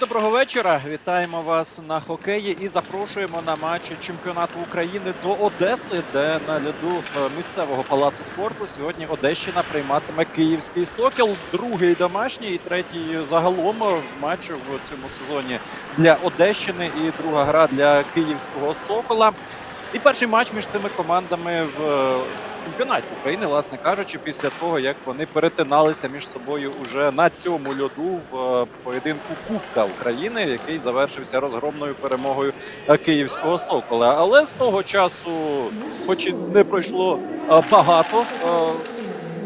доброго вечора. Вітаємо вас на хокеї і запрошуємо на матч чемпіонату України до Одеси, де на льоду е, місцевого палацу спорту сьогодні Одещина прийматиме київський сокіл. Другий домашній і третій загалом матч в цьому сезоні для Одещини і друга гра для київського сокола. І перший матч між цими командами в е, чемпіонаті України, власне кажучи, після того як вони перетиналися між собою уже на цьому льоду в е, поєдинку Кубка України, який завершився розгромною перемогою е, київського сокола. Але з того часу, хоч і не пройшло багато.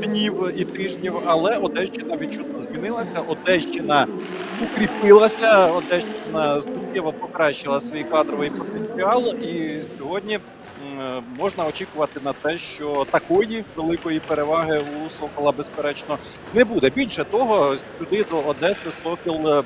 Днів і тижнів, але Одещина відчутно змінилася. Одещина укріпилася. Одещина суттєво покращила свій кадровий потенціал, і сьогодні можна очікувати на те, що такої великої переваги у Сокола, безперечно, не буде. Більше того, сюди до Одеси Сокіл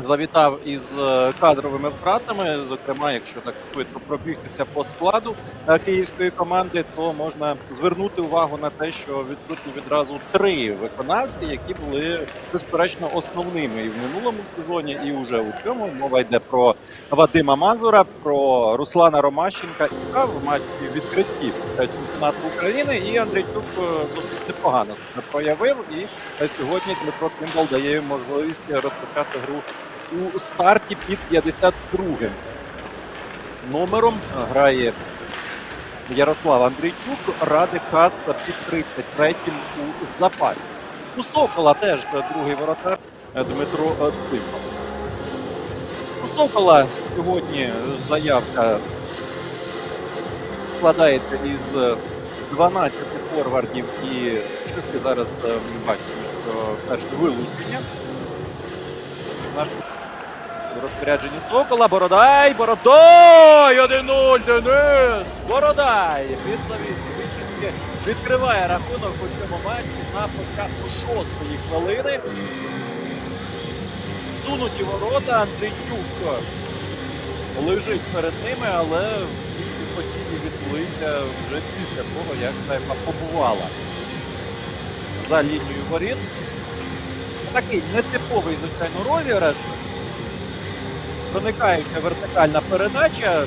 завітав із е, кадровими втратами. Зокрема, якщо так швидко пробігтися по складу е, київської команди, то можна звернути увагу на те, що відсутні відразу три виконавці, які були безперечно основними і в минулому сезоні, і вже у цьому мова йде про Вадима Мазура, про Руслана Ромащенка і в матчі відкритті е, чемпіонату України. І Андрійчук е, досить непогано проявив. І сьогодні Дмитро Кимбал дає можливість розпочати гру у старті під 52-м номером. Грає Ярослав Андрійчук, Радик Каста під 33-м у запасі. У Сокола теж другий воротар Дмитро Тихо. У Сокола сьогодні заявка складається із е, 12 форвардів і 6 зараз е, ми бачимо, що перше вилучення. У розпорядженні Сокола. Бородай! Бородай! 1-0, Денис! Бородай! Під завісні Віченки відкриває рахунок у цьому матчі на початку шостої хвилини. Сунуті ворота Андрійчук лежить перед ними, але події відбулися вже після того, як Тайма побувала за лінією воріт. Такий нетиповий, звичайно, розіграш. Проникаюча вертикальна передача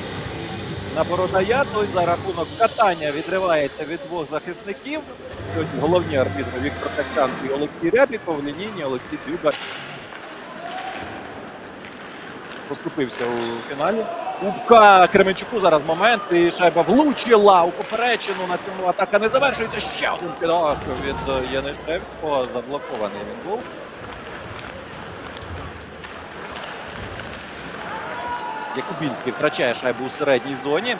на Бородая. Той за рахунок катання відривається від двох захисників. Головні арбітри Віктор Такчан і Олексій Рябіков. Лінійні Олексій Дзюба поступився у фіналі. Убка Кременчуку зараз момент. І шайба влучила у поперечину. На цьому атака не завершується. Ще один кидок від Янишевського. Заблокований він був. Якубінський втрачає шайбу у середній зоні.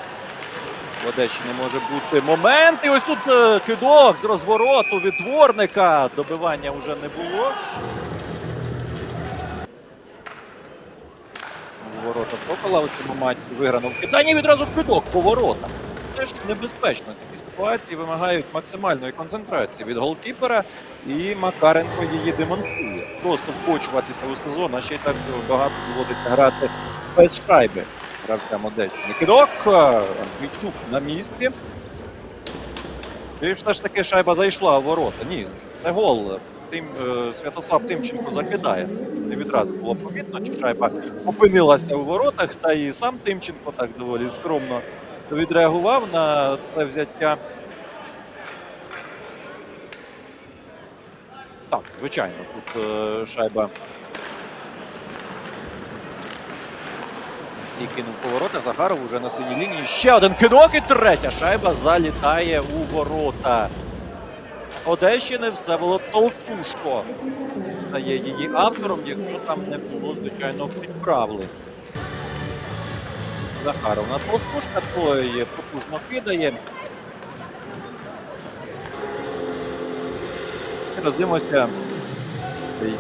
В Одещині може бути момент. І ось тут е, кидок з розвороту від дворника. Добивання вже не було. Ворота Сокола у цьому матчі виграно в киданні відразу кидок по воротах. Теж небезпечно. Такі ситуації вимагають максимальної концентрації від голкіпера, і Макаренко її демонструє. Просто вкочуватися у сезон, а ще й так багато доводиться грати без шайби гравцям Одещини. Кидок е, Андрійчук на місці. Чи ж ж таки шайба зайшла в ворота? Ні, це гол. Тим, е, Святослав Тимченко закидає. Не відразу було помітно, чи шайба опинилася у воротах, та і сам Тимченко так доволі скромно відреагував на це взяття. Так, звичайно, тут е, шайба і кинув по воротах. Захаров уже на синій лінії. Ще один кидок і третя шайба залітає у ворота. Одещини Всеволод Толстушко стає її автором, якщо там не було, звичайно, підправлень. Захаров на Толстушка, той потужно кидає. Роздивимося.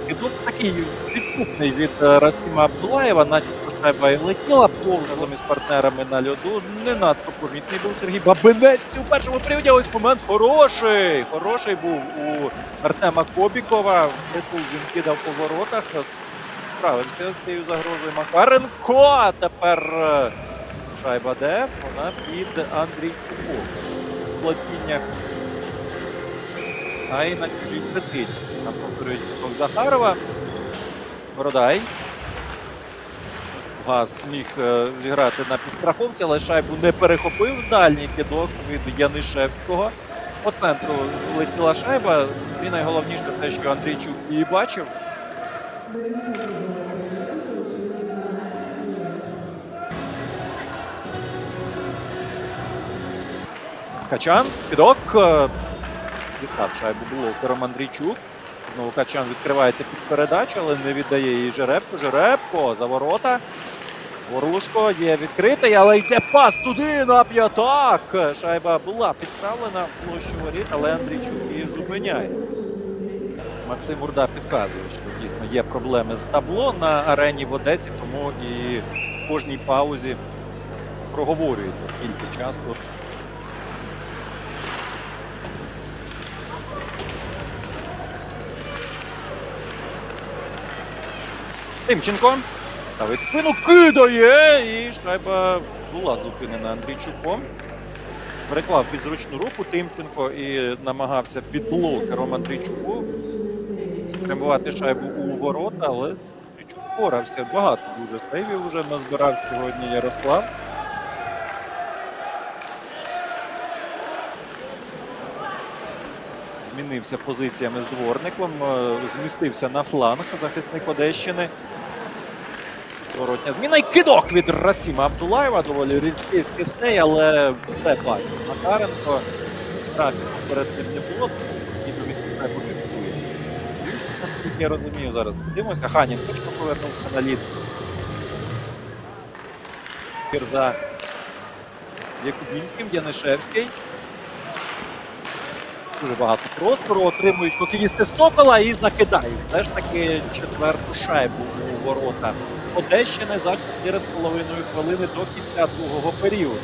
Кидок такий підступний від Расіма Абдулаєва, начебто і летіла повно замість партнерами на льоду. Не надто помітний був Сергій Бабинець у першому періоді. Ось момент хороший. Хороший був у Артема Кобікова. Притул він кидав по воротах. Справився з цією загрозою Макаренко. Тепер е, шайба де? Вона під Андрійчуком. Плотіння а й на чужій третині. Там повторюють Захарова. Бородай. Газ міг е, зіграти на підстраховці, але шайбу не перехопив. Дальній кидок від Янишевського. По центру летіла шайба. І найголовніше те, що Андрійчук її бачив. Качан, кидок. е, Дістав шайбу блокером Андрійчук. Знову Качан відкривається під передачу, але не віддає її Жеребко. Жеребко за ворота. Горлушко є відкритий, але йде пас туди на п'ятак. Шайба була підправлена в площу воріт, але Андрійчук її зупиняє. Максим Урда підказує, що дійсно є проблеми з табло на арені в Одесі, тому і в кожній паузі проговорюється, скільки часу Тимченко. Ставить спину, кидає! І шайба була зупинена Андрійчуком. Переклав під зручну руку Тимченко і намагався під блокером Андрійчуку спрямувати шайбу у ворота, але Андрійчук впорався. Багато дуже сейвів вже назбирав сьогодні Ярослав. Змінився позиціями з дворником, е, змістився на фланг захисник Одещини. Воротня зміна і кидок від Расіма Абдулаєва. Доволі різкий скисний, але все бачить. Макаренко трафіку перед ним не було, він все пожиткує. Наскільки я розумію, зараз подивимося. Ханін точно повернувся на лід. За Якубінським, Янишевський. Дуже багато простору отримують хокеїсти Сокола і закидають. Все ж таки четверту шайбу у ворота Одещини за 4,5 хвилини до кінця другого періоду.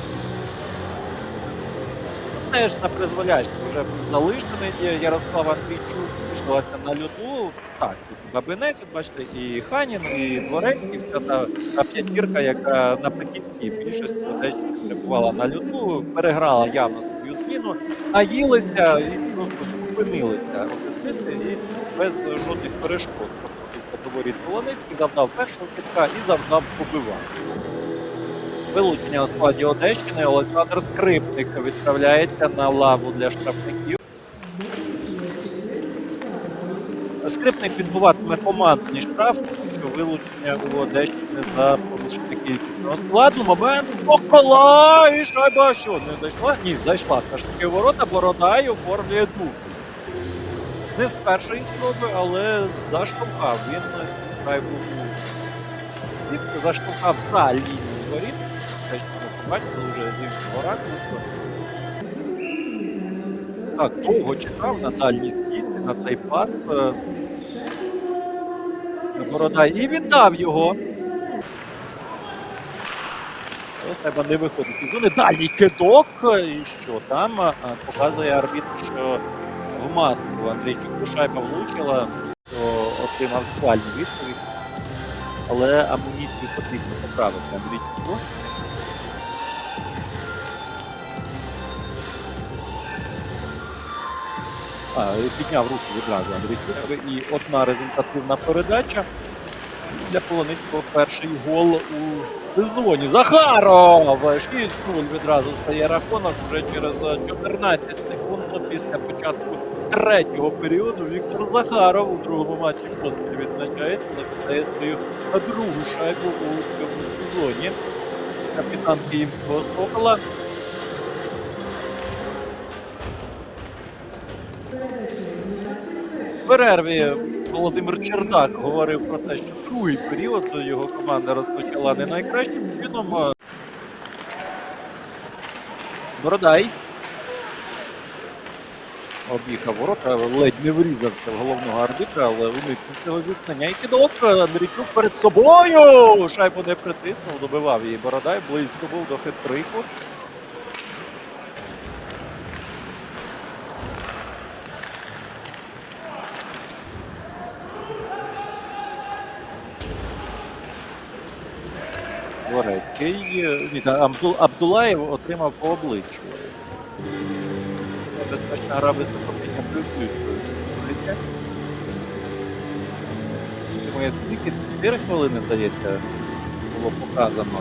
Теж на призволяще вже залишений Ярослав Андрійчук, пішлася на льоду. Так, тут Бабинець, бачите, і Ханін, і Дворецький, вся та, та п'ятірка, яка наприкінці більшості Одещини перебувала на льоду, переграла явно свою зміну, наїлися і просто зупинилися одесити і без жодних перешкод. Воріт Полоницький завдав першого китка і завдав побивання. Вилучення у складі Одещини Олександр Скрипник відправляється на лаву для штрафників. Скрипник відбуватиме командний штраф, тому що вилучення у Одещини за порушення кількісного складу. Момент Сокола! І шайба що, не зайшла? Ні, зайшла. Все ж таки ворота Бородай оформлює дух. Не з першої спроби, але заштовхав. Він шайбу він заштовхав за лінію воріт. Те, що вже з іншого ракурсу. Так, довго чекав на дальній стійці на цей пас. е, Бородай і віддав його. Треба не виходити зони. Дальній кидок. І що там? Е, Показує арбітр, що в маску Андрійчуку шайба влучила, отримав спальну відповідь. Але амуніцію потрібно поправити Андрійчуку. А, підняв руку відразу Андрійчук. І одна результативна передача. Для Полоницького перший гол у сезоні. Захаров! 6-0 відразу стає рахунок вже через 14 секунд після початку третього періоду. Віктор Захаров у другому матчі поспіль відзначається, закидає свою другу шайбу у цьому сезоні. Капітан Київського Сокола. В перерві Володимир Чердак говорив про те, що другий період його команда розпочала не найкращим чином. Бородай. Об'їхав ворота, ледь не врізався в головного арбітра, але уникнув цього зіткнення. І кидок Андрійчук перед собою. Шайбу не притиснув, добивав її Бородай, близько був до хет-трику. Дворецький. е, Абдул, Абдулаєв отримав по обличчю. Небезпечна гра високопідня плюс-плюшкою. Думаю, скільки 4 хвилини, здається, було показано.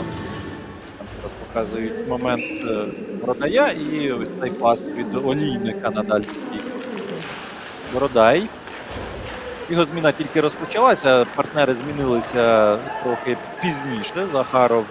Там зараз показують момент е, Бородай і ось цей пас від олійника на дальній бік. Бородай. Його зміна тільки розпочалася, партнери змінилися трохи пізніше. Захаров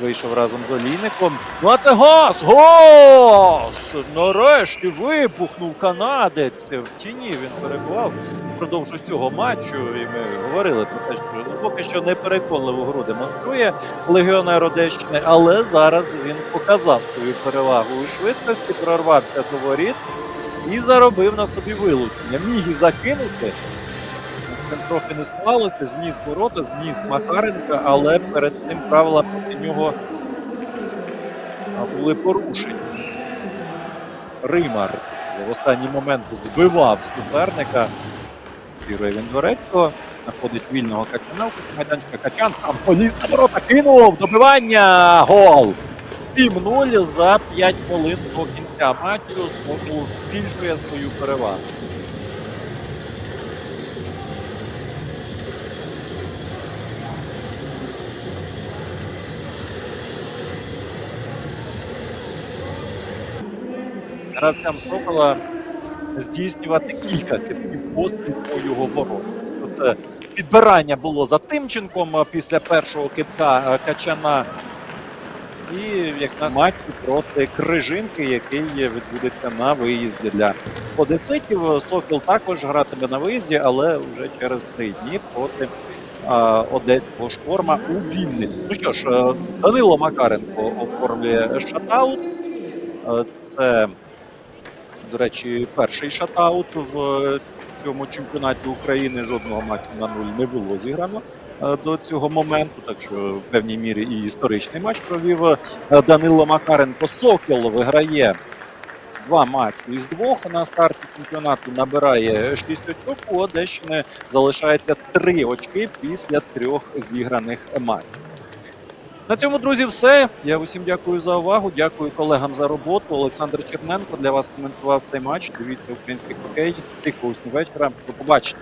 вийшов разом з олійником. Ну а це газ! Газ! Нарешті вибухнув канадець. В тіні він перебував впродовж усього матчу. І ми говорили про те, що ну, поки що не переконливу гру демонструє легіонер Одещини, але зараз він показав свою перевагу у швидкості, прорвався до воріт і заробив на собі вилучення. Міг і закинути. З трохи не склалося, зніс ворота, зніс Макаренка, але перед цим правила проти нього були порушені. Римар в останній момент збивав суперника. Він Дворецького. Знаходить вільного качана майданчика. Качан сам поліз на ворота, кинув! Добивання! Гол! 7-0 за 5 хвилин до кінця матчу. Знову збільшує свою перевагу. Гравцям Сокола здійснювати кілька китків поспіль по його воротах. Тут е, підбирання було за Тимченком е, після першого китка е, Качана. І як на матчі проти Крижинки, який відбудеться на виїзді для Одеситів. Сокіл також гратиме на виїзді, але вже через три дні проти е, одеського шторма у Вінниці. Ну що ж, Данило Макаренко оформлює шатаут. Це, до речі, перший шатаут в цьому чемпіонаті України. Жодного матчу на нуль не було зіграно е, до цього моменту. Так що в певній мірі і історичний матч провів е, Данило Макаренко. Сокіл виграє два матчі із двох на старті чемпіонату. Набирає 6 очок. У Одещини залишається 3 очки після трьох зіграних матчів. На цьому, друзі, все. Я усім дякую за увагу. Дякую колегам за роботу. Олександр Черненко для вас коментував цей матч. Дивіться український хокей. Тихо усім вечора. До побачення.